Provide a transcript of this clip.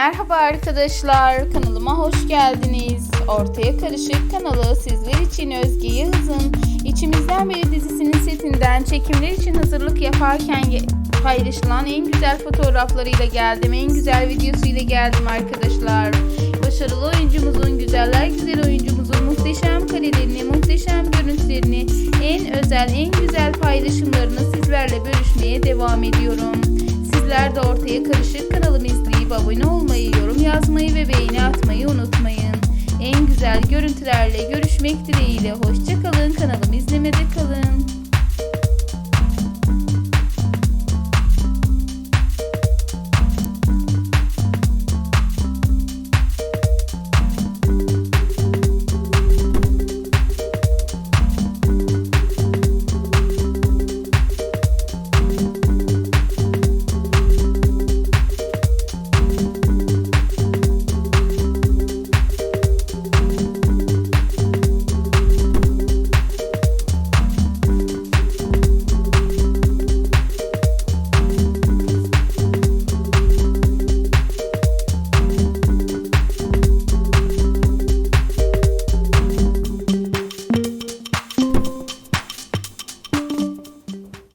Merhaba arkadaşlar, kanalıma hoş geldiniz. Ortaya Karışık kanalı sizler için Özge Yağız'ın İçimizden Biri dizisinin setinden çekimler için hazırlık yaparken paylaşılan en güzel fotoğraflarıyla geldim. En güzel videosuyla geldim arkadaşlar. Başarılı oyuncumuzun, güzeller güzel oyuncumuzun muhteşem karelerini, muhteşem görüntülerini, en özel, en güzel paylaşımlarını sizlerle bölüşmeye devam ediyorum. Sizler de ortaya karışık kanalımı izleyip abone yorum yazmayı ve beğeni atmayı unutmayın. En güzel görüntülerle görüşmek dileğiyle hoşçakalın kanalımı.